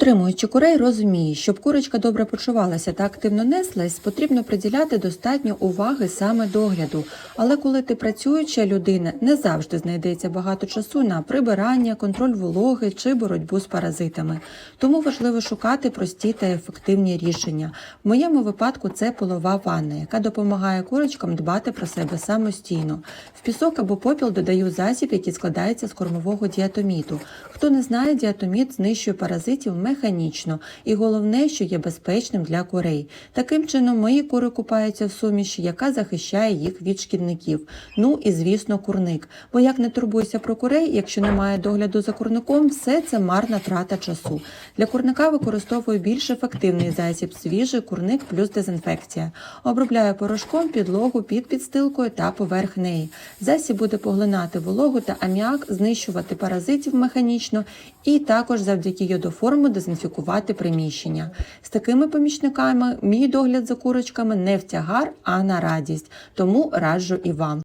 Утримуючи курей, розуміє, щоб курочка добре почувалася та активно неслась, потрібно приділяти достатньо уваги саме догляду. Але коли ти працююча людина, не завжди знайдеться багато часу на прибирання, контроль вологи чи боротьбу з паразитами. Тому важливо шукати прості та ефективні рішення. В моєму випадку це полова ванна, яка допомагає курочкам дбати про себе самостійно. В пісок або попіл додаю засіб, який складається з кормового діатоміту. Хто не знає, діатоміт знищує паразитів механічно і головне, що є безпечним для курей. Таким чином, мої кури купаються в суміші, яка захищає їх від шкідників. Ну і звісно, курник. Бо як не турбуйся про курей, якщо немає догляду за курником, все це марна трата часу. Для курника використовую більш ефективний засіб свіжий курник плюс дезінфекція. Обробляю порошком підлогу під підстилкою та поверх неї. Засіб буде поглинати вологу та аміак, знищувати паразитів механічно і також завдяки йодоформу дезінфікувати приміщення. З такими помічниками мій догляд за курочками не в тягар, а на радість. Тому раджу і вам.